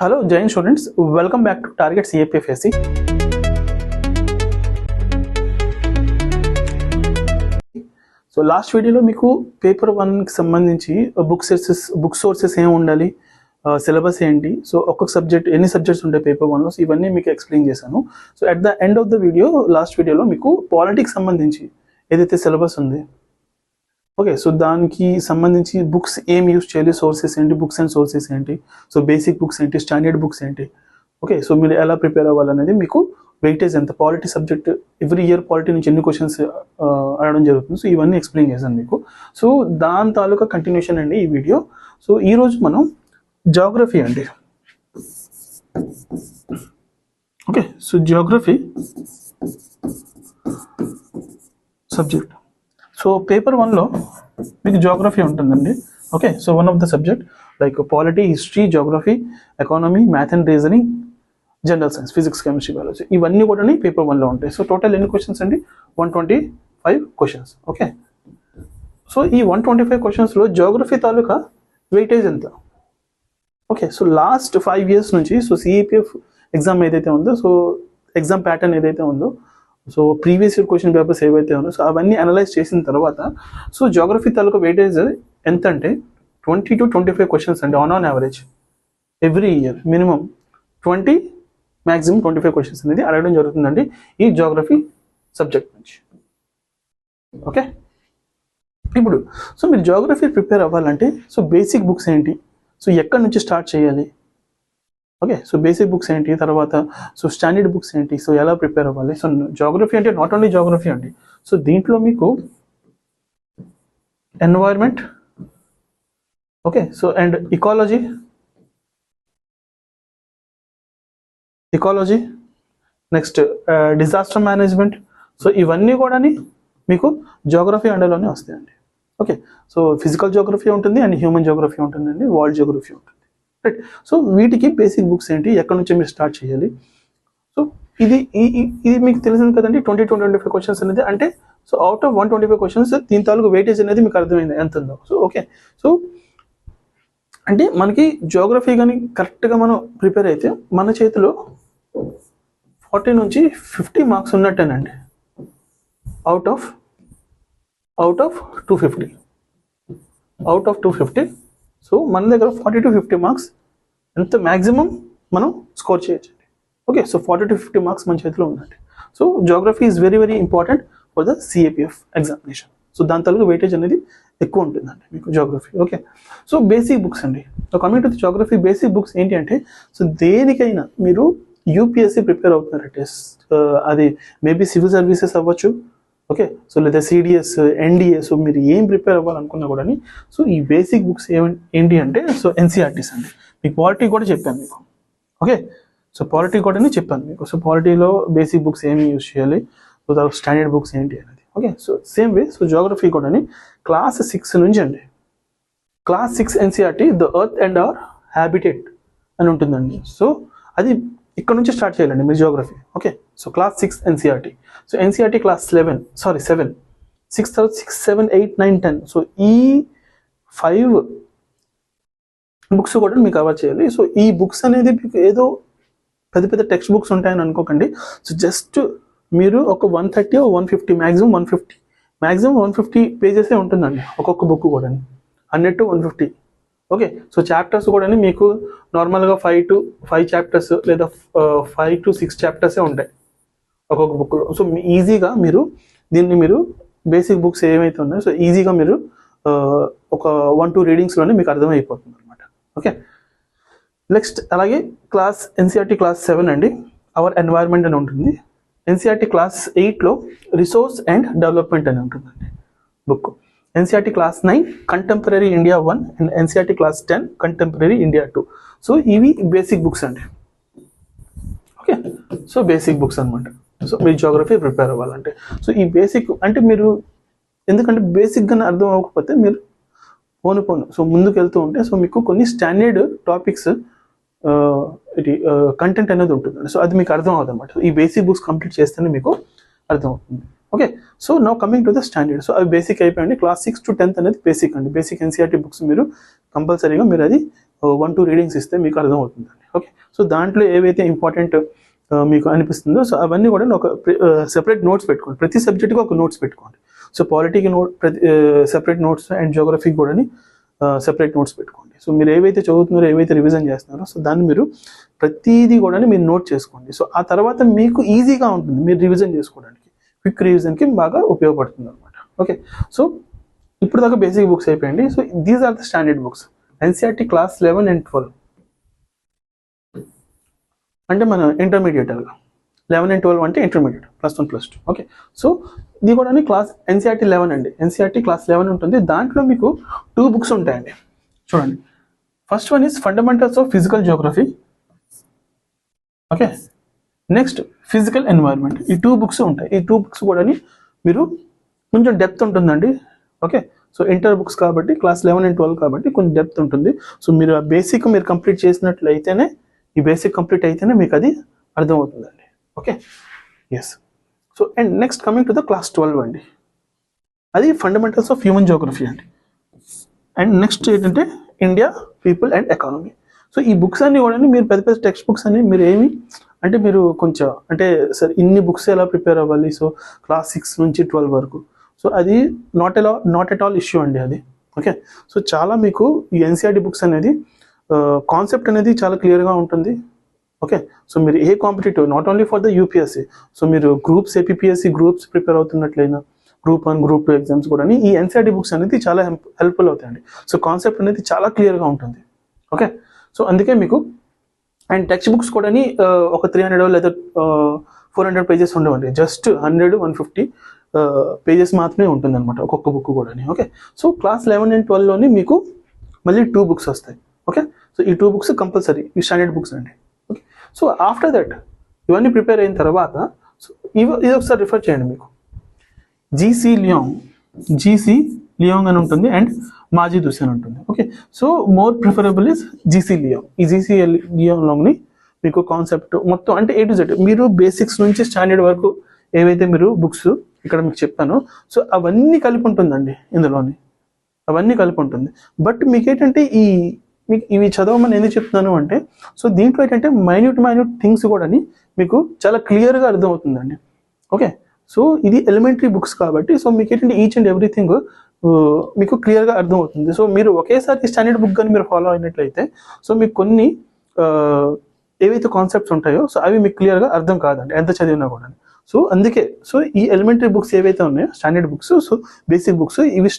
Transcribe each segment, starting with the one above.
Hello Jain students welcome back to target CAPF SC so last వీడియోలో మీకు paper వన్కి సంబంధించి బుక్ సోర్సెస్ బుక్ సోర్సెస్ ఏమి ఉండాలి సిలబస్ ఏంటి సో ఒక్కొక్క సబ్జెక్ట్ ఎన్ని సబ్జెక్ట్స్ ఉంటాయి పేపర్ వన్లో సో ఇవన్నీ మీకు ఎక్స్ప్లెయిన్ చేశాను. So at the end of the video last వీడియోలో మీకు పాలిటిక్స్ సంబంధించి ఏదైతే సిలబస్ ఉంది ఓకే సో దానికి సంబంధించి బుక్స్ ఏం యూస్ చేయాలి? సోర్సెస్ ఏంటి? బుక్స్ అండ్ సోర్సెస్ ఏంటి? సో బేసిక్ బుక్స్ ఏంటి? స్టాండర్డ్ బుక్స్ ఏంటి? ఓకే సో మీరు ఎలా ప్రిపేర్ అవ్వాలనేది మీకు వెయిటేజ్ ఎంత? Polity subject every year polity నుంచి ఎన్ని క్వశ్చన్స్ uh, అడగడం జరుగుతుంది. సో ఇవన్నీ ఎక్స్ప్లెయిన్ చేశాను మీకు. సో దాని తాలూకా కంటిన్యూషన్ అండి ఈ వీడియో సో ఈరోజు మనం జాగ్రఫీ అండి. Okay so geography subject so paper వన్లో మీకు జోగ్రఫీ ఉంటుందండి. Okay so one of the subject like polity history geography economy math and reasoning general science physics chemistry biology ఇవన్నీ కూడా పేపర్ వన్లో ఉంటాయి. సో టోటల్ ఎన్ని క్వశ్చన్స్ అండి? One twenty five questions okay so ఈ వన్ ట్వంటీ ఫైవ్ క్వశ్చన్స్లో geography తాలూకా weightage ఎంత? Okay so last five years నుంచి సో సిఈపిఎఫ్ ఎగ్జామ్ ఏదైతే ఉందో సో ఎగ్జామ్ ప్యాటర్న్ ఏదైతే ఉందో so previous year question papers ఏవైతే ఉన్నాయో సో అవన్నీ అనలైజ్ చేసిన తర్వాత సో జోగ్రఫీ తాలూకా వెయిటేజ్ ఎంత అంటే twenty to twenty five questions అండి on on average every year minimum twenty maximum twenty five questions అనేది అడగడం జరుగుతుందండి ఈ జోగ్రఫీ సబ్జెక్ట్ నుంచి. ఓకే ఇప్పుడు సో మీరు జోగ్రఫీ ప్రిపేర్ అవ్వాలంటే సో బేసిక్ బుక్స్ ఏంటి? సో ఎక్కడి నుంచి స్టార్ట్ చేయాలి? ఓకే సో బేసిక్ బుక్స్ ఏంటి? తర్వాత సో స్టాండర్డ్ బుక్స్ ఏంటి? సో ఎలా ప్రిపేర్ అవ్వాలి? సో జాగ్రఫీ అంటే నాట్ ఓన్లీ జాగ్రఫీ అండి. సో దీంట్లో మీకు environment okay so and ecology ecology next disaster management so ఇవన్నీ కూడా మీకు జోగ్రఫీ అండర్లోనే వస్తాయండి. ఓకే సో ఫిజికల్ జోగ్రఫీ ఉంటుంది అండ్ హ్యూమన్ జోగ్రఫీ ఉంటుందండి వరల్డ్ జోగ్రఫీ ఉంటుంది. రైట్ సో వీటికి బేసిక్ బుక్స్ ఏంటి? ఎక్కడి నుంచి మీరు స్టార్ట్ చేయాలి? సో ఇది ఇది మీకు తెలిసింది కదండి twenty twenty twenty five questions అనేది. అంటే so out of one twenty five questions దీని తాలూకు వెయిటేజ్ అనేది మీకు అర్థమైంది. ఎంత ఉందో. సో ఓకే సో అంటే మనకి జోగ్రఫీ కానీ కరెక్ట్గా మనం ప్రిపేర్ అయితే మన చేతిలో ఫార్టీ నుంచి fifty marks ఉన్నట్టేనండి. Out of out of two fifty out of two fifty so మన దగ్గర ఫార్టీ టు ఫిఫ్టీ మార్క్స్ ఎంత మ్యాక్సిమం మనం స్కోర్ చేయొచ్చండి. Okay so forty to fifty marks మన చేతిలో ఉందండి. So geography is very very important for the CAPF examination so దాని తలకు వెయిటేజ్ అనేది ఎక్కువ ఉంటుందండి మీకు geography okay so basic books అండి. So coming to the geography basic books ఏంటి అంటే సో దేనికైనా మీరు యూపీఎస్సీ ప్రిపేర్ అవుతున్నారంటే uh, అది మేబీ సివిల్ సర్వీసెస్ అవ్వచ్చు ఓకే సో లేదా సిడిఎస్ ఎన్డిఏ సో మీరు ఏం ప్రిపేర్ అవ్వాలనుకున్నా కూడా సో ఈ బేసిక్ బుక్స్ ఏమి ఏంటి అంటే సో ఎన్సీఆర్టీస్ అండి. మీకు పాలిటీ కూడా చెప్పాను మీకు. ఓకే సో పాలిటీ కూడా చెప్పాను మీకు. సో పాలిటీలో బేసిక్ బుక్స్ ఏమి యూజ్ చేయాలి? సో తర్వాత స్టాండర్డ్ బుక్స్ ఏంటి అనేది. Okay so same way so geography కూడా క్లాస్ సిక్స్ నుంచి అండి. Class six NCERT the earth and our habitat అని ఉంటుందండి. సో అది ఇక్కడ నుంచి స్టార్ట్ చేయాలండి మీ geography okay so class six NCERT so NCERT class eleven sorry seven six తర్వాత six seven eight nine ten so ఈ ఫైవ్ బుక్స్ కూడా మీకు కవర్ చేయాలి. సో ఈ బుక్స్ అనేది మీకు ఏదో పెద్ద పెద్ద టెక్స్ట్ బుక్స్ ఉంటాయని అనుకోకండి. సో జస్ట్ మీరు ఒక one thirty one fifty maximum one fifty maximum one fifty పేజెసే ఉంటుందండి ఒక్కొక్క బుక్ కూడా hundred to one fifty okay so chapters కూడా మీకు నార్మల్గా ఫైవ్ టు ఫైవ్ చాప్టర్స్ లేదా ఫైవ్ టు సిక్స్ చాప్టర్సే ఉంటాయి. ఒక్కొక్క బుక్లో సో ఈజీగా మీరు దీన్ని మీరు బేసిక్ బుక్స్ ఏమైతే ఉన్నాయో సో ఈజీగా మీరు uh, ఒక వన్ టూ రీడింగ్స్లోనే మీకు అర్థమైపోతుంది అనమాట ఓకే నెక్స్ట్ అలాగే క్లాస్ ఎన్సీఆర్టీ క్లాస్ సెవెన్ అండి. అవర్ ఎన్వైర్న్మెంట్ అని ఉంటుంది. ఎన్సీఆర్టీ క్లాస్ ఎయిట్లో రిసోర్స్ అండ్ డెవలప్మెంట్ అని ఉంటుందండి book NCERT class nine contemporary India one and NCERT class ten contemporary India two so ఇవి బేసిక్ బుక్స్ అండి. ఓకే సో బేసిక్ బుక్స్ అనమాట so మీరు జోగ్రఫీ ప్రిపేర్ అవ్వాలంటే. సో ఈ బేసిక్ అంటే మీరు ఎందుకంటే బేసిక్గానే అర్థం అవ్వకపోతే మీరు పోను పోను. సో ముందుకు వెళ్తూ ఉంటే సో మీకు కొన్ని స్టాండర్డ్ టాపిక్స్ ఇది కంటెంట్ అనేది ఉంటుంది. సో అది మీకు అర్థం అవుతుంది అనమాట ఈ బేసిక్ బుక్స్ కంప్లీట్ చేస్తేనే మీకు అర్థం అవుతుంది. ఓకే సో నా coming to the standard so అవి బేసిక్ అయిపోయింది. క్లాస్ సిక్స్ టు టెన్త్ అనేది బేసిక్ అండి. బేసిక్ ఎన్సీఆర్టీ బుక్స్ మీరు కంపల్సరీగా మీరు అది వన్ టూ రీడింగ్స్ ఇస్తే మీకు అర్థమవుతుందండి. ఓకే సో దాంట్లో ఏవైతే ఇంపార్టెంట్ uh, మీకు అనిపిస్తుందో సో అవన్నీ కూడా ఒక సెపరేట్ నోట్స్ uh, పెట్టుకోండి. ప్రతి సబ్జెక్ట్కి ఒక నోట్స్ పెట్టుకోండి. సో పాలిటీకి నోట్ ప్రతి సెపరేట్ నోట్స్ అండ్ జోగ్రఫీకి కూడా సెపరేట్ నోట్స్ పెట్టుకోండి. సో మీరు ఏవైతే చదువుతున్నారో ఏవైతే రివిజన్ చేస్తున్నారో సో దాన్ని మీరు ప్రతిదీ కూడా మీరు నోట్ చేసుకోండి. సో ఆ తర్వాత మీకు ఈజీగా ఉంటుంది. మీరు రివిజన్ చేసుకోవడానికి. క్విక్ రివిజన్కి బాగా ఉపయోగపడుతుంది అనమాట ఓకే? సో ఇప్పుడు దాకా బేసిక్ బుక్స్ అయిపోయింది. So these are the standard books NCERT class eleven and twelve అంటే మన ఇంటర్మీడియట్ అలాగా లెవెన్ అండ్ ట్వెల్వ్ అంటే intermediate plus one plus two okay? So ఇది కూడా క్లాస్ ఎన్సీఆర్టీ లెవెన్ అండి. ఎన్సీఆర్టీ క్లాస్ లెవెన్ ఉంటుంది. దాంట్లో మీకు టూ బుక్స్ ఉంటాయండి. చూడండి. First one is fundamentals of physical geography okay? Next physical environment ఈ టూ బుక్స్ ఉంటాయి. ఈ టూ బుక్స్ కూడా మీరు కొంచెం డెప్త్ ఉంటుందండి. ఓకే సో ఇంటర్ బుక్స్ కాబట్టి క్లాస్ లెవెన్ అండ్ ట్వెల్వ్ కాబట్టి కొంచెం డెప్త్ ఉంటుంది. సో మీరు ఆ బేసిక్ మీరు కంప్లీట్ చేసినట్లయితేనే ఈ బేసిక్ కంప్లీట్ అయితేనే మీకు అది అర్థమవుతుందండి. Okay yes so and next coming to the class twelve అండి. అది ఫండమెంటల్స్ ఆఫ్ హ్యూమన్ జోగ్రఫీ అండి. అండ్ నెక్స్ట్ ఏంటంటే India people and economy so ఈ బుక్స్ అన్ని కూడా మీరు పెద్ద పెద్ద టెక్స్ట్ బుక్స్ అన్ని మీరు ఏమి అంటే మీరు కొంచెం అంటే సరే ఇన్ని బుక్స్ ఎలా ప్రిపేర్ అవ్వాలి? సో క్లాస్ సిక్స్ నుంచి ట్వెల్వ్ వరకు. సో అది నాట్ ఎలా నాట్ ఎట్ ఆల్ ఇష్యూ అండి అది. ఓకే? సో చాలా మీకు ఈ ఎన్సీఆర్టీ బుక్స్ అనేది కాన్సెప్ట్ అనేది చాలా క్లియర్గా ఉంటుంది. ఓకే? సో మీరు ఏ competitive not only for the UPSC so మీరు groups APSC groups prepare అవుతున్నట్లయినా group one group two exams కూడా ఈ ఎన్సీఆర్టీ బుక్స్ అనేది చాలా హెల్ప్ఫుల్ అవుతాయండి. సో కాన్సెప్ట్ అనేది చాలా క్లియర్గా ఉంటుంది. ఓకే? సో అందుకే మీకు అండ్ టెక్స్ట్ బుక్స్ కూడా ఒక త్రీ హండ్రెడ్ లేదా ఫోర్ హండ్రెడ్ పేజెస్ ఉండవండి. Just hundred one fifty pages మాత్రమే ఉంటుంది అనమాట ఒక్కొక్క బుక్ కూడా okay so class eleven and ట్వెల్వ్లోని మీకు మళ్ళీ టూ బుక్స్ వస్తాయి ఓకే సో ఈ టూ బుక్స్ కంపల్సరీ ఈ స్టాండర్డ్ బుక్స్ అండి ఓకే సో ఆఫ్టర్ దట్ ఇవన్నీ ప్రిపేర్ అయిన తర్వాత సో ఇవి ఇది ఒకసారి రిఫర్ చేయండి మీకు. జీసీ లియోంగ్ జీసీ లియోంగ్ అని ఉంటుంది అండ్ మాజీ హుసేన్ ఉంటుంది. Okay so more preferable is GC ఈ జీసీ మీకు కాన్సెప్ట్ మొత్తం అంటే ఏ టు జెడ్ మీరు బేసిక్స్ నుంచి స్టాండర్డ్ వరకు ఏవైతే మీరు బుక్స్ ఇక్కడ మీకు చెప్పాను సో అవన్నీ కలిపి ఉంటుందండి ఇందులోని. అవన్నీ కలిపి ఉంటుంది. బట్ మీకు ఏంటంటే ఈ మీకు ఇవి చదవమని ఎందుకు చెప్తున్నాను అంటే సో దీంట్లో ఏంటంటే మైన్యూట్ మైన్యూట్ థింగ్స్ కూడా మీకు చాలా క్లియర్గా అర్థమవుతుందండి. ఓకే సో ఇది ఎలిమెంటరీ బుక్స్ కాబట్టి సో మీకు ఏంటంటే ఈచ్ అండ్ ఎవ్రీథింగ్ మీకు క్లియర్గా అర్థమవుతుంది. సో మీరు ఒకేసారి స్టాండర్డ్ బుక్ కానీ మీరు ఫాలో అయినట్లయితే సో మీకు కొన్ని ఏవైతే కాన్సెప్ట్స్ ఉంటాయో సో అవి మీకు క్లియర్గా అర్థం కాదండి ఎంత చదివినా కూడా. సో అందుకే సో ఈ ఎలిమెంటరీ బుక్స్ ఏవైతే ఉన్నాయో standard books so basic books ఇవి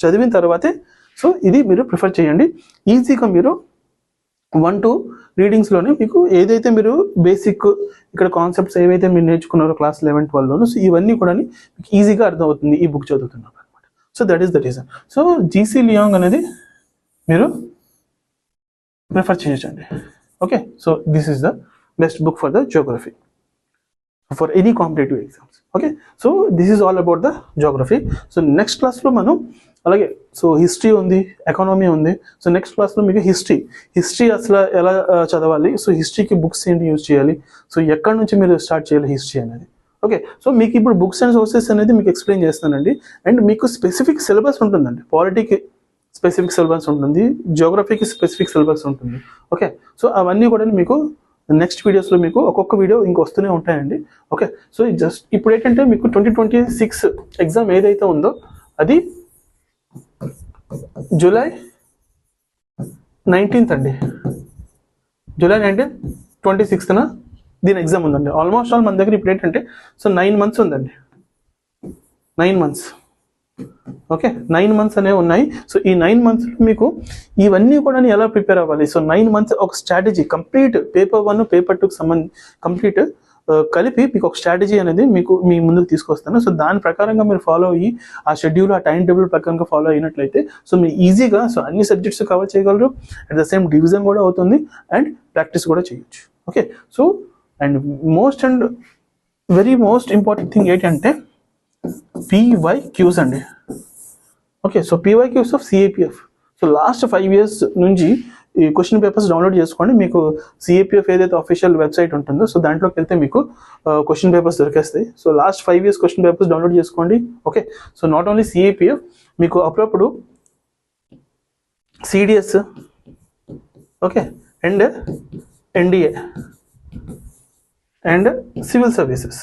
చదివిన తర్వాతే సో ఇది మీరు ప్రిఫర్ చేయండి. ఈజీగా మీరు వన్ టూ రీడింగ్స్లోనే మీకు ఏదైతే మీరు బేసిక్ ఇక్కడ కాన్సెప్ట్స్ ఏవైతే మీరు నేర్చుకున్నారో క్లాస్ లెవెన్ ట్వెల్వ్లోనూ సో ఇవన్నీ కూడా మీకు ఈజీగా అర్థమవుతుంది ఈ బుక్ చదువుతున్నారు so that is the reason so GC Leong అనేది మీరు ప్రిఫర్ చేయొచ్చండి okay so this is the best book for the geography for any competitive exams okay so this is all about the geography so next క్లాస్లో మనం అలాగే so history ఉంది economy ఉంది. So next క్లాస్లో మీకు హిస్టరీ హిస్టరీ అసలు ఎలా చదవాలి? సో హిస్టరీకి బుక్స్ ఏంటి యూజ్ చేయాలి? సో ఎక్కడి నుంచి మీరు స్టార్ట్ చేయాలి హిస్టరీ అనేది? ఓకే సో మీకు ఇప్పుడు బుక్స్ అండ్ సోర్సెస్ అనేది మీకు ఎక్స్ప్లెయిన్ చేస్తానండి. అండ్ మీకు స్పెసిఫిక్ సిలబస్ ఉంటుందండి. పాలిటీకి స్పెసిఫిక్ సిలబస్ ఉంటుంది. జియోగ్రఫీకి స్పెసిఫిక్ సిలబస్ ఉంటుంది. ఓకే సో అవన్నీ కూడా మీకు నెక్స్ట్ వీడియోస్లో మీకు ఒక్కొక్క వీడియో ఇంక వస్తూనే ఉంటాయండి. ఓకే సో జస్ట్ ఇప్పుడు ఏంటంటే మీకు ట్వంటీ ట్వంటీ సిక్స్ ఎగ్జామ్ ఏదైతే ఉందో అది జూలై నైన్టీన్త్ అండి. జూలై నైన్టీన్త్ ట్వంటీ సిక్స్త్న దీని ఎగ్జామ్ ఉందండి. ఆల్మోస్ట్ ఆల్ మన దగ్గర ఇప్పుడు ఏంటంటే సో నైన్ మంత్స్ ఉందండి. Nine months okay nine months అనేవి ఉన్నాయి. సో ఈ నైన్ మంత్స్ మీకు ఇవన్నీ కూడా ఎలా ప్రిపేర్ అవ్వాలి? సో నైన్ మంత్స్ ఒక strategy complete paper one paper టూకి సంబంధ కంప్లీట్ uh, కలిపి మీకు ఒక స్ట్రాటజీ అనేది మీకు మీ ముందుకు తీసుకొస్తాను. సో దాని ప్రకారంగా మీరు ఫాలో అయ్యి ఆ షెడ్యూల్ ఆ టైం టేబుల్ ప్రకారంగా ఫాలో అయినట్లయితే సో మీరు ఈజీగా సో అన్ని సబ్జెక్ట్స్ కవర్ చేయగలరు. అట్ ద సేమ్ డివిజన్ కూడా అవుతుంది. అండ్ ప్రాక్టీస్ కూడా చేయొచ్చు. Okay so and most and very most important thing ఏంటంటే పివైక్యూస్ అండి. Okay so PYQs of CAPF so last five years నుంచి ఈ క్వశ్చన్ పేపర్స్ డౌన్లోడ్ చేసుకోండి. మీకు సిఏపిఎఫ్ ఏదైతే అఫీషియల్ వెబ్సైట్ ఉంటుందో సో దాంట్లోకి వెళ్తే మీకు question papers దొరికేస్తాయి. So last five years question papers download చేసుకోండి. Okay so not only CAPF మీకు అప్పుడప్పుడు CDS okay and NDA and civil services.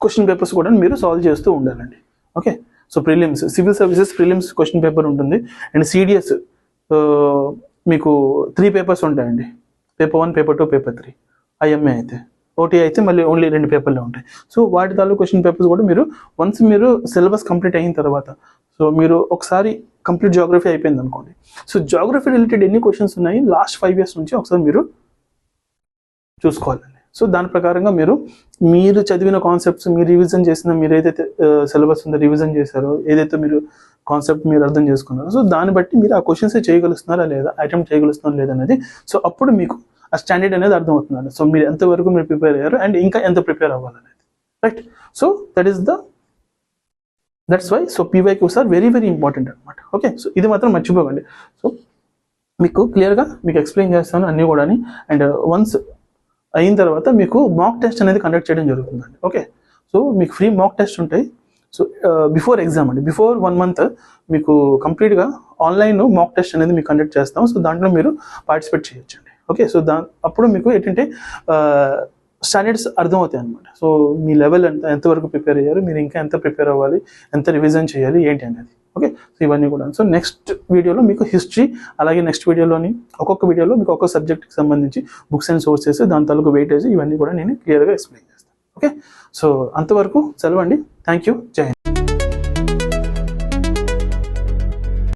Question papers కూడా మీరు సాల్వ్ చేస్తూ ఉండాలండి. Okay? So prelims civil services prelims question paper ఉంటుంది. And CDS మీకు three papers ఉంటాయండి. Paper one paper two paper three. IMA అయితే. ఓటీ అయితే మళ్ళీ ఓన్లీ రెండు పేపర్లే ఉంటాయి. సో వాటి తాలూ క్వశ్చన్ పేపర్స్ కూడా మీరు వన్స్ మీరు సిలబస్ కంప్లీట్ అయిన తర్వాత సో మీరు ఒకసారి కంప్లీట్ జాగ్రఫీ అయిపోయింది అనుకోండి సో జాగ్రఫీ రిలేటెడ్ ఎన్ని క్వశ్చన్స్ ఉన్నాయి? లాస్ట్ ఫైవ్ ఇయర్స్ నుంచి ఒకసారి మీరు చూసుకోవాలండి. సో దాని ప్రకారంగా మీరు మీరు చదివిన కాన్సెప్ట్స్ మీరు రివిజన్ చేసిన మీరు ఏదైతే సిలబస్ ఉందో రివిజన్ చేశారో ఏదైతే మీరు కాన్సెప్ట్ మీరు అర్థం చేసుకున్నారో సో దాన్ని బట్టి మీరు ఆ క్వశ్చన్స్ చేయగలుగుతున్నారా లేదా అటెంప్ట్ చేయగలుగుతున్నారా లేదా అనేది సో అప్పుడు మీకు ఆ స్టాండర్డ్ అనేది అర్థమవుతుంది సో మీరు ఎంతవరకు మీరు ప్రిపేర్ అయ్యారు అండ్ ఇంకా ఎంత prepare అవ్వాలనేది. Right so that is the that's why so పీవైకి ఒకసారి వెరీ వెరీ ఇంపార్టెంట్ అనమాట ఓకే సో ఇది మాత్రం మర్చిపోకండి. సో మీకు క్లియర్గా మీకు ఎక్స్ప్లెయిన్ చేస్తాను అన్నీ కూడా అండ్ వన్స్ uh, అయిన తర్వాత మీకు మాక్ టెస్ట్ అనేది కండక్ట్ చేయడం జరుగుతుందండి. ఓకే సో మీకు ఫ్రీ మాక్ టెస్ట్ ఉంటాయి. సో బిఫోర్ ఎగ్జామ్ అండి. బిఫోర్ వన్ మంత్ మీకు కంప్లీట్గా ఆన్లైన్ మాక్ టెస్ట్ అనేది మీకు కండక్ట్ చేస్తాం. సో దాంట్లో మీరు పార్టిసిపేట్ చేయొచ్చండి. ఓకే సో దా అప్పుడు మీకు ఏంటంటే uh, స్టాండర్డ్స్ అర్థమవుతాయి అనమాట సో మీ లెవెల్ ఎంత ఎంతవరకు ప్రిపేర్ అయ్యారు మీరు ఇంకా ఎంత ప్రిపేర్ అవ్వాలి ఎంత రివిజన్ చేయాలి ఏంటి అనేది. ఓకే సో ఇవన్నీ కూడా. సో నెక్స్ట్ వీడియోలో మీకు హిస్టరీ అలాగే నెక్స్ట్ వీడియోలోని ఒక్కొక్క వీడియోలో మీకు ఒక్కొక్క సబ్జెక్ట్కి సంబంధించి బుక్స్ అండ్ సోర్సెస్ దాని తాలూకు వెయిటేజ్ ఇవన్నీ కూడా నేను క్లియర్గా ఎక్స్ప్లెయిన్ చేస్తాను. ఓకే సో అంతవరకు సెలవండి థ్యాంక్ యూ జై హింద్